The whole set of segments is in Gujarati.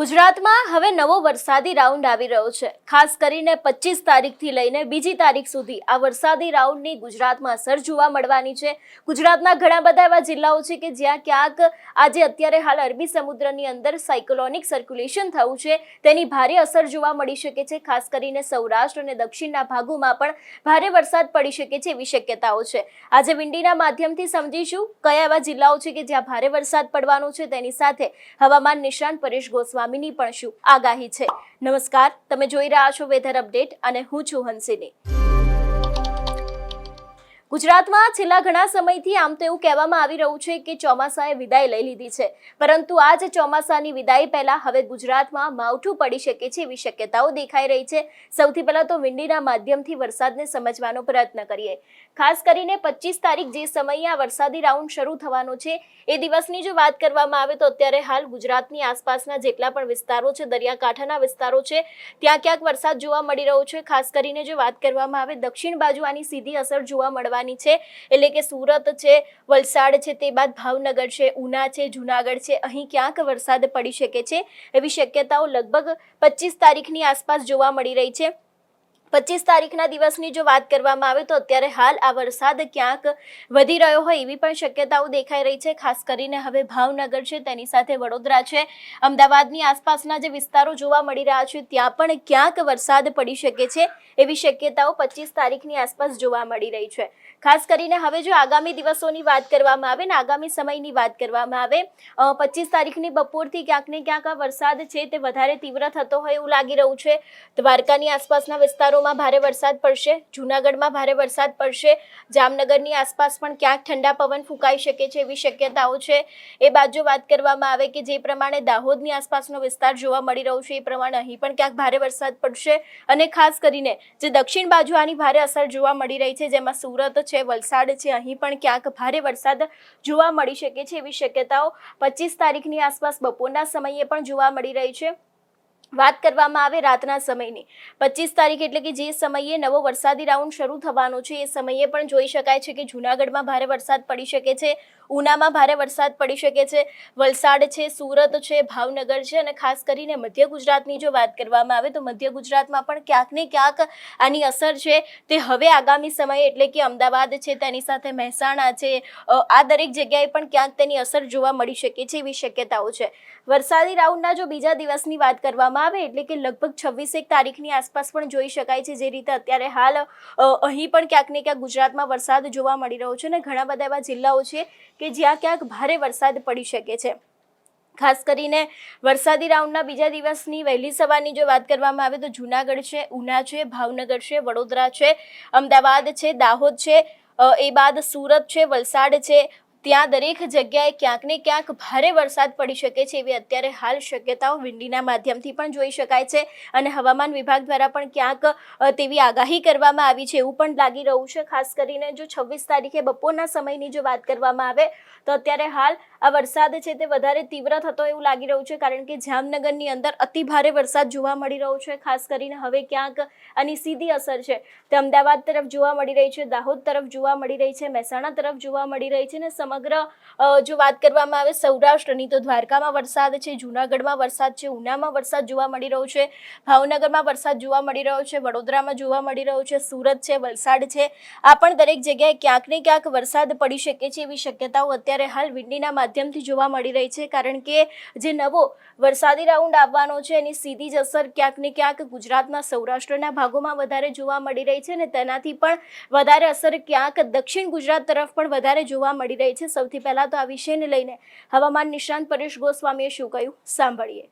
ગુજરાતમાં હવે નવો વરસાદી રાઉન્ડ આવી રહ્યો છે. ખાસ કરીને પચીસ તારીખથી લઈને બીજી તારીખ સુધી આ વરસાદી રાઉન્ડની ગુજરાતમાં અસર જોવા મળવાની છે. ગુજરાતના ઘણા બધા એવા જિલ્લાઓ છે કે જ્યાં ક્યાંક આજે અત્યારે હાલ અરબી સમુદ્રની અંદર સાયકોલોનિક સર્ક્યુલેશન થયું છે. તેની ભારે અસર જોવા મળી શકે છે. ખાસ કરીને સૌરાષ્ટ્ર અને દક્ષિણના ભાગોમાં પણ ભારે વરસાદ પડી શકે છે એવી શક્યતાઓ છે. આજે વિંડીના માધ્યમથી સમજીશું કયા એવા જિલ્લાઓ છે કે જ્યાં ભારે વરસાદ પડવાનો છે. તેની સાથે હવામાન નિષ્ણાંત પરેશ ગોસ્વામીની પણ શું આગાહી છે? નમસ્કાર, તમે જોઈ રહ્યા છો વેધર અપડેટ અને હું છું હંસિની. ગુજરાતમાં છેલ્લા ઘણા સમયથી આમ તો એવું કહેવામાં આવી રહ્યું છે કે ચોમાસાએ વિદાય લઈ લીધી છે. પરંતુ આ જ ચોમાસાની વિદાય પહેલા હવે ગુજરાતમાં માવઠું પડી શકે છે એવી શક્યતાઓ દેખાઈ રહી છે. સૌથી પહેલા તો વિંડીના માધ્યમથી વરસાદને સમજવાનો પ્રયત્ન કરીએ. ખાસ કરીને પચીસ તારીખ જે સમયે આ વરસાદી રાઉન્ડ શરૂ થવાનો છે, એ દિવસની જો વાત કરવામાં આવે તો અત્યારે હાલ ગુજરાતની આસપાસના જેટલા પણ વિસ્તારો છે, દરિયાકાંઠાના વિસ્તારો છે, ત્યાં ક્યાંક વરસાદ જોવા મળી રહ્યો છે. ખાસ કરીને જો વાત કરવામાં આવે, દક્ષિણ બાજુ આની સીધી અસર જોવા મળવાની છે. એટલે કે સુરત છે, વલસાડ છે, તે બાદ ભાવનગર છે, ઉના છે, જુનાગઢ છે. અહીં ક્યાંક વરસાદ પડી શકે છે. એવી શક્યતાઓ લગભગ પચીસ તારીખની આસપાસ જોવા મળી રહી છે. પચીસ તારીખના દિવસની જો વાત કરવામાં આવે તો અત્યારે હાલ આ વરસાદ ક્યાંક વધી રહ્યો હોય એવી પણ શક્યતાઓ દેખાઈ રહી છે. ખાસ કરીને હવે ભાવનગર છે, તેની સાથે વડોદરા છે. અમદાવાદની આસપાસના જે વિસ્તારો જોવા મળી રહ્યા છે, ત્યાં પણ ક્યાંક વરસાદ પડી શકે છે એવી શક્યતાઓ પચીસ તારીખની આસપાસ જોવા મળી રહી છે. ખાસ કરીને હવે જો આગામી દિવસોની વાત કરવામાં આવે ને, આગામી સમયની વાત કરવામાં આવે પચીસ તારીખની બપોરથી ક્યાંક ને ક્યાંક આ વરસાદ છે તે વધારે તીવ્ર થતો હોય એવું લાગી રહ્યું છે. દ્વારકાની આસપાસના વિસ્તારોમાં ભારે વરસાદ પડશે, જૂનાગઢમાં ભારે વરસાદ પડશે, જામનગરની આસપાસ પણ ક્યાંક ઠંડા પવન ફૂંકાઈ શકે છે એવી શક્યતાઓ છે. એ બાજુ વાત કરવામાં આવે કે જે પ્રમાણે દાહોદની આસપાસનો વિસ્તાર જોવા મળી રહ્યો છે, એ પ્રમાણે અહીં પણ ક્યાંક ભારે વરસાદ પડશે અને ખાસ કરીને જે દક્ષિણ બાજુ આની ભારે અસર જોવા મળી રહી છે, જેમાં સુરત છે, વલસાડ છે, અહીં પણ ક્યાંક ભારે વરસાદ જોવા મળી શકે છે એવી શક્યતાઓ પચીસ તારીખની આસપાસ બપોરના સમયે પણ જોવા મળી રહી છે. વાત કરવામાં આવે રાતના સમયની. પચીસ તારીખ એટલે કે જે સમયે નવો વરસાદી રાઉન્ડ શરૂ થવાનો છે, એ સમયે પણ જોઈ શકાય છે કે જૂનાગઢમાં ભારે વરસાદ પડી શકે છે. ઉનામાં ભારે વરસાદ પડી શકે છે. વલસાડ છે, સુરત છે, ભાવનગર છે અને ખાસ કરીને મધ્ય ગુજરાતની જો વાત કરવામાં આવે તો મધ્ય ગુજરાતમાં પણ ક્યાંક ને ક્યાંક આની અસર છે. તે હવે આગામી સમયે એટલે કે અમદાવાદ છે, તેની સાથે મહેસાણા છે આ દરેક જગ્યાએ પણ ક્યાંક તેની અસર જોવા મળી શકે છે એવી શક્યતાઓ છે. વરસાદી રાઉન્ડના જો બીજા દિવસની વાત કરવામાં આવે એટલે કે લગભગ છવ્વીસેક તારીખની આસપાસ પણ જોઈ શકાય છે જે રીતે અત્યારે હાલ અહીં પણ ક્યાંક ને ક્યાંક ગુજરાતમાં વરસાદ જોવા મળી રહ્યો છે અને ઘણા બધા એવા જિલ્લાઓ છે કે જ્યાં ક્યાંક ભારે વરસાદ પડી શકે છે. ખાસ કરીને વરસાદી રાઉન્ડના બીજા દિવસની વહેલી સવારની જો વાત કરવામાં આવે તો જૂનાગઢ છે, ઉના છે, ભાવનગર છે, વડોદરા છે, અમદાવાદ છે, દાહોદ છે એ બાદ સુરત છે, વલસાડ છે ત્યાં દરેક જગ્યાએ ક્યાંક ને ક્યાંક ભારે વરસાદ પડી શકે છે એવી અત્યારે હાલ શક્યતાઓ વિંડીના માધ્યમથી પણ જોઈ શકાય છે. અને હવામાન વિભાગ દ્વારા પણ ક્યાંક તેવી આગાહી કરવામાં આવી છે એવું પણ લાગી રહ્યું છે. ખાસ કરીને જો છવ્વીસ તારીખે બપોરના સમયની જો વાત કરવામાં આવે, તો અત્યારે હાલ આ વરસાદ છે તે વધારે તીવ્ર થતો એવું લાગી રહ્યું છે, કારણ કે જામનગરની અંદર અતિ ભારે વરસાદ જોવા મળી રહ્યો છે, ખાસ કરીને હવે ક્યાંક આની સીધી અસર છે. તે અમદાવાદ તરફ જોવા મળી રહી છે, દાહોદ તરફ જોવા મળી રહી છે, મહેસાણા તરફ જોવા મળી રહી છે ને સમગ્ર જો વાત કરવામાં આવે સૌરાષ્ટ્રની તો દ્વારકામાં વરસાદ છે, જૂનાગઢમાં વરસાદ છે, ઉનામાં વરસાદ જોવા મળી રહ્યો છે, ભાવનગરમાં વરસાદ જોવા મળી રહ્યો છે, વડોદરામાં જોવા મળી રહ્યો છે, સુરત છે, વલસાડ છે. આ પણ દરેક જગ્યાએ ક્યાંક ને ક્યાંક વરસાદ પડી શકે છે એવી શક્યતાઓ અત્યારે હાલ વિંડીના માધ્યમથી જોવા મળી રહી છે, કારણ કે જે નવો વરસાદી રાઉન્ડ આવવાનો છે, એની સીધી જ અસર ક્યાંક ને ક્યાંક ગુજરાતના સૌરાષ્ટ્રના ભાગોમાં વધારે જોવા મળી રહી છે અને તેનાથી પણ વધારે અસર ક્યાંક દક્ષિણ ગુજરાત તરફ પણ વધારે જોવા મળી રહી છે. સૌથી પહેલા તો આ વિષયને લઈને હવામાન નિષ્ણાંત પરેશ ગોસ્વામીએ શું કહ્યું? સાંભળીએ.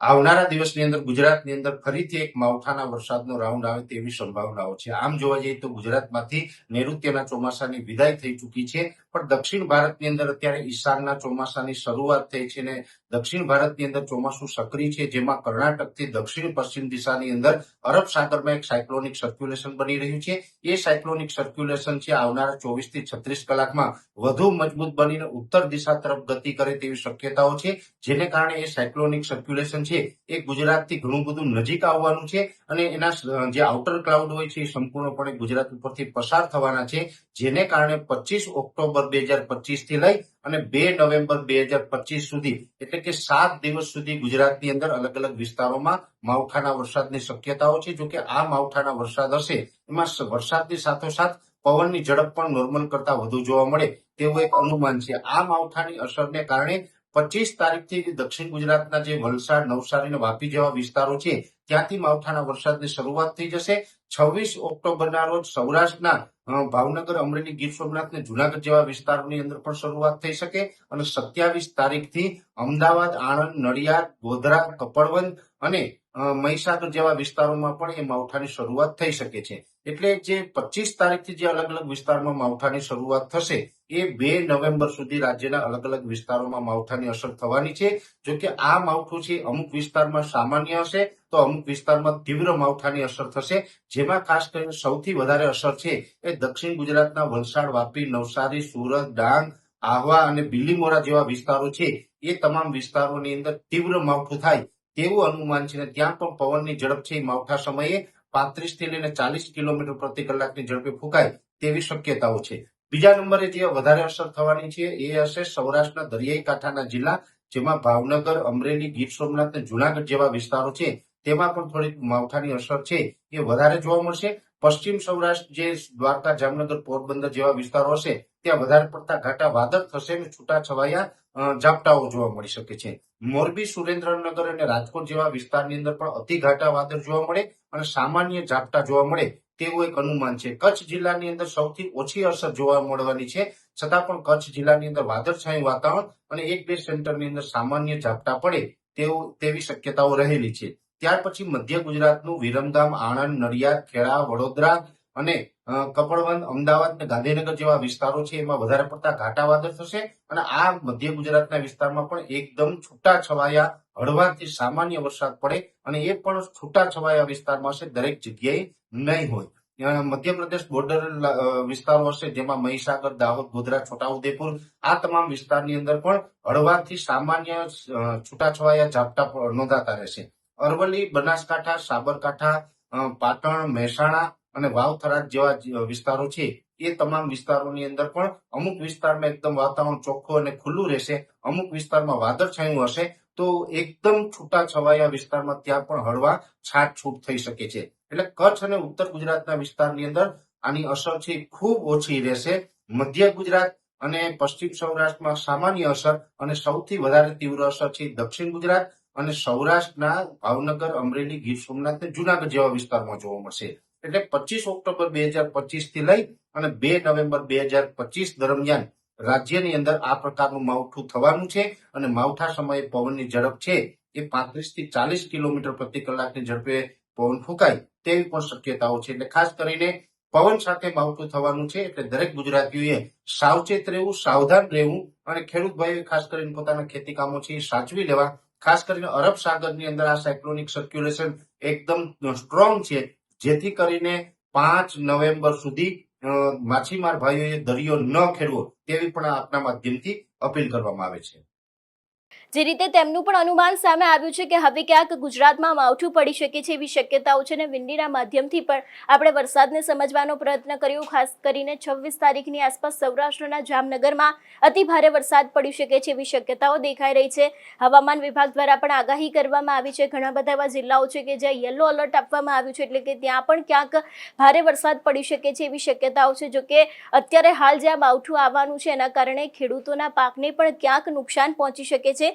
આવનારા દિવસની અંદર, ગુજરાતની અંદર ફરીથી એક માવઠાના વરસાદનો રાઉન્ડ આવે તેવી સંભાવનાઓ છે. આમ જોવા જઈએ તો ગુજરાતમાંથી નૈઋત્યના ચોમાસાની વિદાય થઈ ચૂકી છે, પણ દક્ષિણ ભારતની અંદર અત્યારે ઈશાનના ચોમાસાની શરૂઆત થઈ છે અને દક્ષિણ ભારતની અંદર ચોમાસું સક્રિય છે, જેમાં કર્ણાટકથી દક્ષિણ પશ્ચિમ દિશાની અંદર અરબ સાગરમાં એક સાયક્લોનિક સર્ક્યુલેશન બની રહ્યું છે. એ સાયક્લોનિક સર્ક્યુલેશન છે, આવનારા ચોવીસથી છત્રીસ કલાકમાં વધુ મજબૂત બનીને ઉત્તર દિશા તરફ ગતિ કરે તેવી શક્યતાઓ છે, જેને કારણે એ સાયક્લોનિક સર્ક્યુલેશન છે, એ ગુજરાતથી ઘણું બધું નજીક આવવાનું છે અને એના જે આઉટર ક્લાઉડ હોય છે, એ સંપૂર્ણપણે ગુજરાત ઉપરથી પસાર થવાના છે, જેને કારણે પચીસ ઓક્ટોબર બે હજાર પચીસથી લઈ અને બે નવેમ્બર બે હજાર પચીસ સુધી, એટલે કે સાત દિવસ સુધી ગુજરાતની અંદર અલગ અલગ વિસ્તારોમાં માવઠાના વરસાદની શક્યતાઓ છે. જોકે આ માવઠાના વરસાદ હશે, એમાં વરસાદની સાથોસાથ પવનની ઝડપ પણ નોર્મલ કરતા વધુ જોવા મળે તેવું એક અનુમાન છે. આ માવઠાની અસરને કારણે પચીસ તારીખથી દક્ષિણ ગુજરાતના જે વલસાડ, નવસારી અને વાપી જેવા વિસ્તારો છે, ત્યાંથી માવઠાના વરસાદની શરૂઆત થઈ જશે. છવ્વીસ ઓક્ટોબરના રોજ સૌરાષ્ટ્રના ભાવનગર, અમરેલી, ગીર સોમનાથ અને જુનાગઢ જેવા વિસ્તારોની અંદર પણ શરૂઆત થઈ શકે અને સત્યાવીસ તારીખથી અમદાવાદ, આણંદ, નડિયાદ, ગોધરા, કપડવંત અને મહીસાગર જેવા વિસ્તારોમાં પણ એ માવઠાની શરૂઆત થઈ શકે છે. એટલે જે પચીસ તારીખથી જે અલગ અલગ વિસ્તારમાં માવઠાની શરૂઆત થશે, એ બે નવેમ્બર સુધી રાજ્યના અલગ અલગ વિસ્તારોમાં માવઠાની અસર થવાની છે. જો કે આ માવઠું છે, અમુક વિસ્તારમાં સામાન્ય હશે, તો અમુક વિસ્તારમાં તીવ્ર માવઠાની અસર થશે. જેમાં ખાસ કરીને સૌથી વધારે અસર છે એ દક્ષિણ ગુજરાતના વલસાડ, વાપી, નવસારી, સુરત, ડાંગ, આહવા અને બિલીમોરા જેવા વિસ્તારો છે. એ તમામ વિસ્તારોની અંદર તીવ્ર માવઠું થાય તેવું અનુમાન છે ત્યાં પણ પવનની ઝડપ છે માવઠા સમયે પાંત્રીસથી લઈને ચાલીસ કિલોમીટર પ્રતિ કલાકની ઝડપે ફૂંકાય તેવી શક્યતાઓ છે. બીજા નંબરે જે વધારે અસર થવાની છે એ હશે સૌરાષ્ટ્રના દરિયાઈ કાંઠાના જિલ્લા, જેમાં ભાવનગર, અમરેલી, ગીર સોમનાથ અને જુનાગઢ જેવા વિસ્તારો છે. તેમાં પણ થોડીક માવઠાની અસર છે એ વધારે જોવા મળશે. પશ્ચિમ સૌરાષ્ટ્ર, જે દ્વારકા, જામનગર, પોરબંદર જેવા વિસ્તારો હશે, ત્યાં વધારે પડતા ઘાટા વાદળ થશે અને છૂટા છવાયા ઝાપટાઓ જોવા મળી શકે છે. મોરબી, સુરેન્દ્રનગર અને રાજકોટ જેવા વિસ્તારની અંદર પણ અતિ ઘાટા વાદળ જોવા મળે અને સામાન્ય ઝાપટા જોવા મળે તેવું એક અનુમાન છે. કચ્છ જિલ્લાની અંદર સૌથી ઓછી અસર જોવા મળવાની છે. છતાં પણ કચ્છ જિલ્લાની અંદર વાદળછાયું વાતાવરણ અને એક બે સેન્ટરની અંદર સામાન્ય ઝાપટા પડે તેવું, તેવી શક્યતાઓ રહેલી છે. ત્યાર પછી મધ્ય ગુજરાતનું વિરમગામ, આણંદ, નડિયાદ, ખેડા, વડોદરા અને કપડવંદ અમદાવાદ અને ગાંધીનગર જેવા વિસ્તારો છે, એમાં વધારે પડતા ઘાટા વાદળ થશે અને આ મધ્ય ગુજરાતના વિસ્તારમાં પણ એકદમ છૂટા છવાયા હળવાથી સામાન્ય વરસાદ પડે અને એ પણ છૂટા છવાયા વિસ્તારમાં હશે, દરેક જગ્યાએ નહીં હોય. મધ્યપ્રદેશ બોર્ડર વિસ્તારો હશે, જેમાં મહીસાગર, દાહોદ, ગોધરા, છોટાઉદેપુર, આ તમામ વિસ્તારની અંદર પણ હળવાથી સામાન્ય છૂટાછવાયા ઝાપટા નોંધાતા રહેશે. અરવલ્લી, બનાસકાંઠા, સાબરકાંઠા પાટણ, મહેસાણા અને વાવથરા જેવા વિસ્તારો છે. એ તમામ વિસ્તારોની અંદર પણ અમુક વિસ્તારમાં એકદમ વાતાવરણ ચોખ્ખું અને ખુલ્લું રહેશે. અમુક વિસ્તારમાં વાદળછાયું હશે. તો એકદમ છૂટા છવાયા વિસ્તારમાં ત્યાં પણ હળવા છાટછૂટ થઈ શકે છે. એટલે કચ્છ અને ઉત્તર ગુજરાતના વિસ્તારની અંદર આની અસર છે ખૂબ ઓછી રહેશે. મધ્ય ગુજરાત અને પશ્ચિમ સૌરાષ્ટ્રમાં સામાન્ય અસર અને સૌથી વધારે તીવ્ર અસર છે દક્ષિણ ગુજરાત અને સૌરાષ્ટ્રના ભાવનગર, અમરેલી, ગીર સોમનાથ ને જુનાગઢ જેવા વિસ્તારમાં જોવા મળશે. એટલે પચીસ ઓક્ટોબર બે હજાર પચીસથી લઈ અને બે નવેમ્બર બે હજાર પચીસ દરમિયાન રાજ્યની અંદર આ પ્રકારનું માવઠું થવાનું છે અને માવઠા સમયે પવનની ઝડપ છે એ પાંત્રીસથી ચાલીસ કિલોમીટર પ્રતિ કલાકની ઝડપે પવન ફૂંકાય તેવી પણ શક્યતાઓ છે. એટલે ખાસ કરીને પવન સાથે માવઠું થવાનું છે એટલે દરેક ગુજરાતીઓએ સાવચેત રહેવું, સાવધાન રહેવું અને ખેડૂત ભાઈઓએ ખાસ કરીને પોતાના ખેતી કામો છે એ સાચવી લેવા ખાસ કરીને અરબ સાગરની અંદર આ સાયક્લોનિક સર્ક્યુલેશન એકદમ સ્ટ્રોંગ છે. જેથી કરીને પાંચ નવેમ્બર સુધી માછીમાર ભાઈઓએ દરિયો ન ખેડવો તેવી પણ આપના માધ્યમથી અપીલ કરવામાં આવે છે. જે રીતે તેમનું પણ અનુમાન સામે આવ્યું છે કે હવે ક્યાંક ગુજરાતમાં માવઠું પડી શકે છે એવી શક્યતાઓ છે અને વિંડીના માધ્યમથી પણ આપણે વરસાદને સમજવાનો પ્રયત્ન કર્યો, ખાસ કરીને છવ્વીસ તારીખની આસપાસ સૌરાષ્ટ્રના જામનગરમાં અતિ ભારે વરસાદ પડી શકે છે એવી શક્યતાઓ દેખાઈ રહી છે. હવામાન વિભાગ દ્વારા પણ આગાહી કરવામાં આવી છે. ઘણા બધા એવા જિલ્લાઓ છે કે જ્યાં યલો એલર્ટ આપવામાં આવ્યું છે એટલે કે ત્યાં પણ ક્યાંક ભારે વરસાદ પડી શકે છે એવી શક્યતાઓ છે. જો કે અત્યારે હાલ જ્યાં માવઠું આવવાનું છે એના કારણે ખેડૂતોના પાકને પણ ક્યાંક નુકસાન પહોંચી શકે છે.